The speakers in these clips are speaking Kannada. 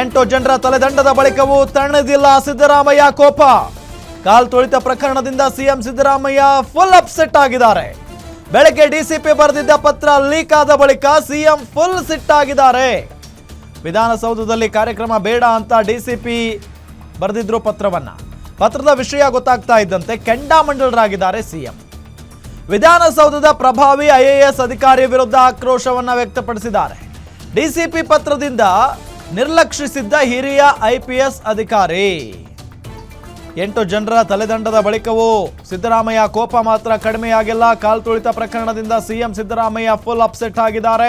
ಎಂಟು ಜನರ ತಲೆದಂಡದ ಬಳಿಕವೂ ತಣ್ಣದಿಲ್ಲ ಸಿದ್ದರಾಮಯ್ಯ ಕೋಪ. ಕಾಲ್ ತುಳಿತ ಪ್ರಕರಣದಿಂದ ಸಿಎಂ ಸಿದ್ದರಾಮಯ್ಯ ಫುಲ್ ಅಪ್ಸೆಟ್ ಆಗಿದ್ದಾರೆ. ಬೆಳಗ್ಗೆ ಡಿಸಿಪಿ ಬರೆದಿದ್ದ ಪತ್ರ ಲೀಕ್ ಆದ ಬಳಿಕ ಸಿಎಂ ಫುಲ್ ಸಿಟ್ಟಾಗಿದ್ದಾರೆ ವಿಧಾನಸೌಧದಲ್ಲಿ ಕಾರ್ಯಕ್ರಮ ಬೇಡ ಅಂತ ಡಿಸಿಪಿ ಬರೆದಿದ್ರು ಪತ್ರವನ್ನ. ಪತ್ರದ ವಿಷಯ ಗೊತ್ತಾಗ್ತಾ ಇದ್ದಂತೆ ಕೆಂಡಾಮಂಡಲರಾಗಿದ್ದಾರೆ ಸಿಎಂ. ವಿಧಾನಸೌಧದ ಪ್ರಭಾವಿ ಐಎಎಸ್ ಅಧಿಕಾರಿ ವಿರುದ್ಧ ಆಕ್ರೋಶವನ್ನ ವ್ಯಕ್ತಪಡಿಸಿದ್ದಾರೆ. ಡಿಸಿಪಿ ಪತ್ರದಿಂದ ನಿರ್ಲಕ್ಷಿಸಿದ್ದ ಹಿರಿಯ ಐಪಿಎಸ್ ಅಧಿಕಾರಿ. ಎಂಟು ಜನರ ತಲೆದಂಡದ ಬಳಿಕವೂ ಸಿದ್ದರಾಮಯ್ಯ ಕೋಪ ಮಾತ್ರ ಕಡಿಮೆಯಾಗಿಲ್ಲ. ಕಾಲ್ ತುಳಿತ ಪ್ರಕರಣದಿಂದ ಸಿಎಂ ಸಿದ್ದರಾಮಯ್ಯ ಫುಲ್ ಅಪ್ಸೆಟ್ ಆಗಿದ್ದಾರೆ.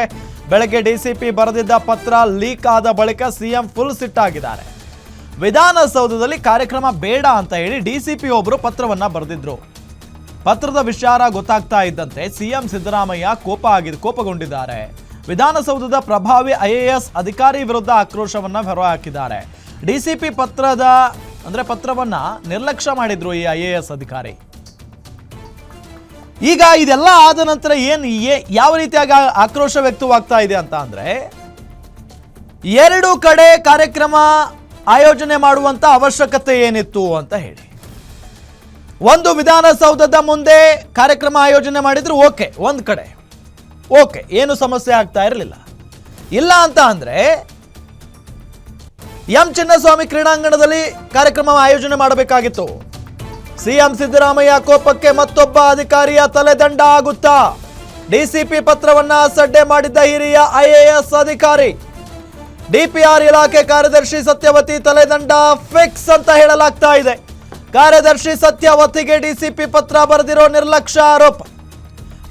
ಬೆಳಗ್ಗೆ ಡಿಸಿಪಿ ಬರೆದಿದ್ದ ಪತ್ರ ಲೀಕ್ ಆದ ಬಳಿಕ ಸಿಎಂ ಫುಲ್ ಸಿಟ್ಟಾಗಿದ್ದಾರೆ ವಿಧಾನಸೌಧದಲ್ಲಿ ಕಾರ್ಯಕ್ರಮ ಬೇಡ ಅಂತ ಹೇಳಿ ಡಿಸಿಪಿ ಒಬ್ಬರು ಪತ್ರವನ್ನ ಬರೆದಿದ್ರು. ಪತ್ರದ ವಿಚಾರ ಗೊತ್ತಾಗ್ತಾ ಇದ್ದಂತೆ ಸಿಎಂ ಸಿದ್ದರಾಮಯ್ಯ ಕೋಪ ಆಗಿ ಕೋಪಗೊಂಡಿದ್ದಾರೆ. ವಿಧಾನಸೌಧದ ಪ್ರಭಾವಿ ಐಎಎಸ್ ಅಧಿಕಾರಿ ವಿರುದ್ಧ ಆಕ್ರೋಶವನ್ನ ಹೊರಹಾಕಿದ್ದಾರೆ. ಡಿಸಿಪಿ ಪತ್ರದ, ಅಂದ್ರೆ ಪತ್ರವನ್ನ ನಿರ್ಲಕ್ಷ್ಯ ಮಾಡಿದ್ರು ಈ ಐಎಎಸ್ ಅಧಿಕಾರಿ. ಈಗ ಇದೆಲ್ಲ ಆದ ನಂತರ ಏನು ಯಾವ ರೀತಿಯಾಗಿ ಆಕ್ರೋಶ ವ್ಯಕ್ತವಾಗ್ತಾ ಇದೆ ಅಂತ ಅಂದ್ರೆ, ಎರಡು ಕಡೆ ಕಾರ್ಯಕ್ರಮ ಆಯೋಜನೆ ಮಾಡುವಂತ ಅವಶ್ಯಕತೆ ಏನಿತ್ತು ಅಂತ ಹೇಳಿ. ಒಂದು ವಿಧಾನಸೌಧದ ಮುಂದೆ ಕಾರ್ಯಕ್ರಮ ಆಯೋಜನೆ ಮಾಡಿದ್ರು ಓಕೆ, ಒಂದು ಕಡೆ. ಓಕೆ, ಏನು ಸಮಸ್ಯೆ ಆಗ್ತಾ ಇರಲಿಲ್ಲ. ಇಲ್ಲ ಅಂತ ಅಂದ್ರೆ, ಎಂ ಚಿನ್ನಸ್ವಾಮಿ ಕ್ರೀಡಾಂಗಣದಲ್ಲಿ ಕಾರ್ಯಕ್ರಮ ಆಯೋಜನೆ ಮಾಡಬೇಕಾಗಿತ್ತು. ಸಿಎಂ ಸಿದ್ದರಾಮಯ್ಯ ಕೋಪಕ್ಕೆ ಮತ್ತೊಬ್ಬ ಅಧಿಕಾರಿಯ ತಲೆದಂಡ ಆಗುತ್ತಾ? ಡಿಸಿಪಿ ಪತ್ರವನ್ನ ಸಡ್ಡೆ ಮಾಡಿದ್ದ ಹಿರಿಯ ಐಎಎಸ್ ಅಧಿಕಾರಿ. ಡಿಪಿಆರ್ ಇಲಾಖೆ ಕಾರ್ಯದರ್ಶಿ ಸತ್ಯವತಿ ತಲೆದಂಡ ಫಿಕ್ಸ್ ಅಂತ ಹೇಳಲಾಗ್ತಾ ಇದೆ. ಕಾರ್ಯದರ್ಶಿ ಸತ್ಯವತಿಗೆ ಡಿಸಿಪಿ ಪತ್ರ ಬರೆದಿರೋ ನಿರ್ಲಕ್ಷ್ಯ ಆರೋಪ.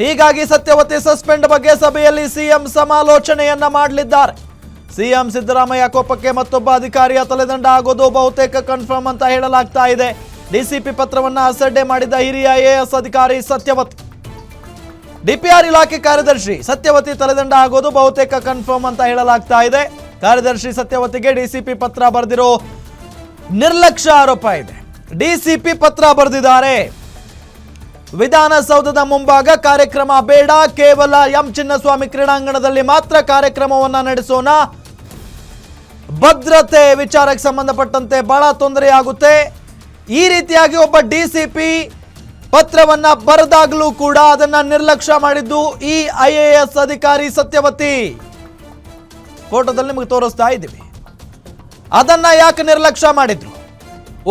ಹೀಗಾಗಿ ಸತ್ಯವತಿ ಸಸ್ಪೆಂಡ್ ಬಗ್ಗೆ ಸಭೆಯಲ್ಲಿ ಸಿಎಂ ಸಮಾಲೋಚನೆಯನ್ನ ಮಾಡಲಿದ್ದಾರೆ. ಸಿಎಂ ಸಿದ್ದರಾಮಯ್ಯ ಕೋಪಕ್ಕೆ ಮತ್ತೊಬ್ಬ ಅಧಿಕಾರಿಯ ತಲೆದಂಡ ಆಗೋದು ಬಹುತೇಕ ಕನ್ಫರ್ಮ್ ಅಂತ ಹೇಳಲಾಗ್ತಾ ಇದೆ. ಡಿಸಿಪಿ ಪತ್ರವನ್ನ ಅಸಡ್ಡೆ ಮಾಡಿದ ಹಿರಿಯ ಎಎಸ್ ಅಧಿಕಾರಿ ಸತ್ಯವತಿ. ಡಿಪಿಆರ್ ಇಲಾಖೆ ಕಾರ್ಯದರ್ಶಿ ಸತ್ಯವತಿ ತಲೆದಂಡ ಆಗೋದು ಬಹುತೇಕ ಕನ್ಫರ್ಮ್ ಅಂತ ಹೇಳಲಾಗ್ತಾ ಇದೆ. ಕಾರ್ಯದರ್ಶಿ ಸತ್ಯವತಿಗೆ ಡಿಸಿಪಿ ಪತ್ರ ಬರೆದಿರೋ ನಿರ್ಲಕ್ಷ್ಯ ಆರೋಪ ಇದೆ. ಡಿಸಿಪಿ ಪತ್ರ ಬರೆದಿದ್ದಾರೆ. ವಿಧಾನಸೌಧದ ಮುಂಭಾಗ ಕಾರ್ಯಕ್ರಮ ಬೇಡ, ಕೇವಲ ಎಂ ಚಿನ್ನಸ್ವಾಮಿ ಕ್ರೀಡಾಂಗಣದಲ್ಲಿ ಮಾತ್ರ ಕಾರ್ಯಕ್ರಮವನ್ನು ನಡೆಸೋಣ. ಭದ್ರತೆ ವಿಚಾರಕ್ಕೆ ಸಂಬಂಧಪಟ್ಟಂತೆ ಬಹಳ ತೊಂದರೆಯಾಗುತ್ತೆ. ಈ ರೀತಿಯಾಗಿ ಒಬ್ಬ ಡಿಸಿಪಿ ಪತ್ರವನ್ನ ಬರೆದಾಗಲೂ ಕೂಡ ಅದನ್ನ ನಿರ್ಲಕ್ಷ್ಯ ಮಾಡಿದ್ದು ಈ ಐ ಅಧಿಕಾರಿ ಸತ್ಯವತಿ. ಫೋಟೋದಲ್ಲಿ ನಿಮಗೆ ತೋರಿಸ್ತಾ ಇದ್ದೀವಿ. ಅದನ್ನ ಯಾಕೆ ನಿರ್ಲಕ್ಷ್ಯ ಮಾಡಿದ್ರು?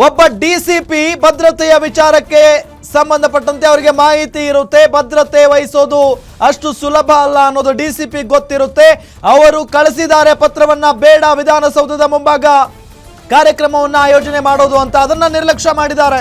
ಒಬ್ಬ ಡಿಸಿಪಿ ಭದ್ರತೆಯ ವಿಚಾರಕ್ಕೆ ಸಂಬಂಧಪಟ್ಟಂತೆ ಅವರಿಗೆ ಮಾಹಿತಿ ಇರುತ್ತೆ, ಭದ್ರತೆ ವಹಿಸೋದು ಅಷ್ಟು ಸುಲಭ ಅಲ್ಲ ಅನ್ನೋದು ಡಿ ಸಿ ಪಿ ಗೊತ್ತಿರುತ್ತೆ. ಅವರು ಕಳಿಸಿದ್ದಾರೆ ಪತ್ರವನ್ನ ಬೇಡ ವಿಧಾನಸೌಧದ ಮುಂಭಾಗ. ಕಾರ್ಯಕ್ರಮವನ್ನು ಆಯೋಜನೆ ಮಾಡೋದು ಅಂತ ಅದನ್ನ ನಿರ್ಲಕ್ಷ್ಯ ಮಾಡಿದ್ದಾರೆ.